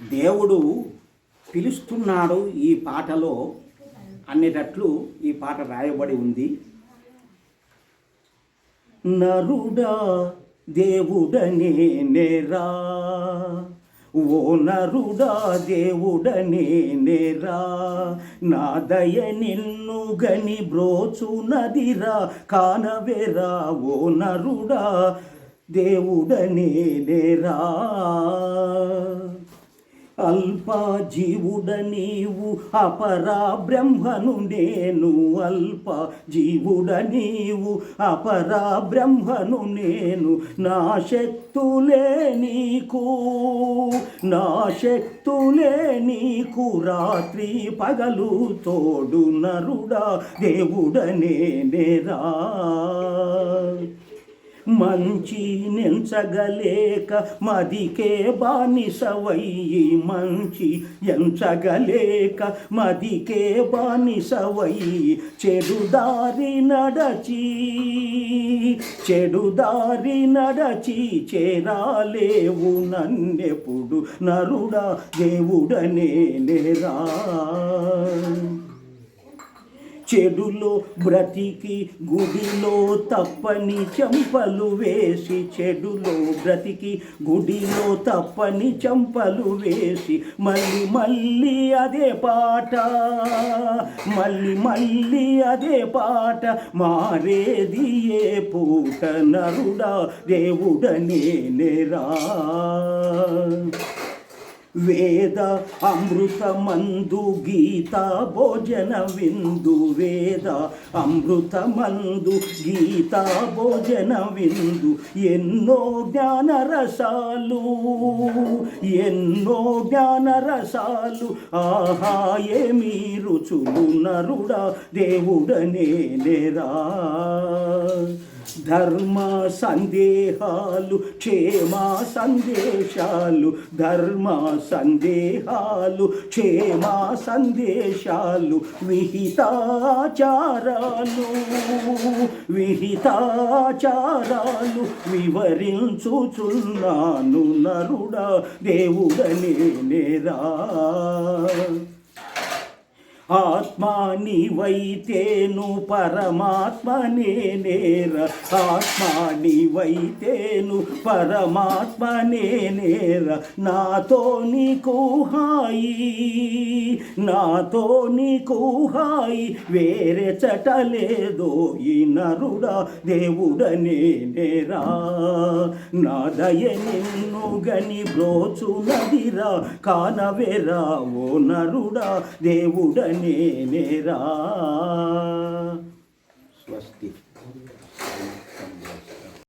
దేవుడు పిలుస్తున్నాడు ఈ పాటలో అనేటట్లు ఈ పాట రాయబడి ఉంది. నరుడా దేవుడనే నేరా. ఓ నరుడా దేవుడనే నేరా. నా దయ నిన్ను గని బ్రోచునదిరా. కానవేరా ఓ నరుడా దేవుడనే నేరా. అల్పా జీవుడ నీవు అపరా బ్రహ్మను నేను అల్ప జీవుడ నీవు అపరా బ్రహ్మను నేను నా శక్తులే నీకు నా శక్తులే నీకు రాత్రి పగలు తోడు నరుడా దేవుడ నేనేరా మంచి నెంచగలేక మదికే బానిసవయ్యి మంచి ఎంచగలేక మదికే బానిసవయ్యి చెడుదారి నడచి చెడుదారి నడచి చేరాలేవు నన్నెప్పుడు నరుడా దేవుడనే నేరా. చెడులో బ్రతికి గుడిలో తప్పని చెంపలు వేసి చెడులో బ్రతికి గుడిలో తప్పని చెంపలు వేసి మళ్ళీ మళ్ళీ అదే పాట మళ్ళీ మళ్ళీ అదే పాట మారేది ఏ పూట నరుడా దేవుడనే నేరా వేద అమృతమందు గీత భోజన విందు వేద అమృతమందు గీత భోజన విందు. ఎన్నో జ్ఞాన రసాలు ఎన్నో జ్ఞాన రసాలు ఆహా ఏమీ రుచులు నరుడా దేవుడనే నేరా ధర్మ సందేహాలు క్షేమ సందేశాలు ధర్మ సందేహాలు క్షేమ సందేశాలు విహితాచారాలు విహితాచారాలు వివరించుచున్నాను నరుడా దేవుడనే నేరా. ఆత్మ నీవైతేను పరమాత్మ నేనేర ఆత్మ నీవైతేను పరమాత్మ నేనేర నాతో నీకు హాయి. నాతో నీకు హాయి వేరే చటలేదో ఈ నరుడా దేవుడనే నేరా నా దయ నిన్ను గని బ్రోచు నదిరా ఓ నరుడా దేవుడనే నేరా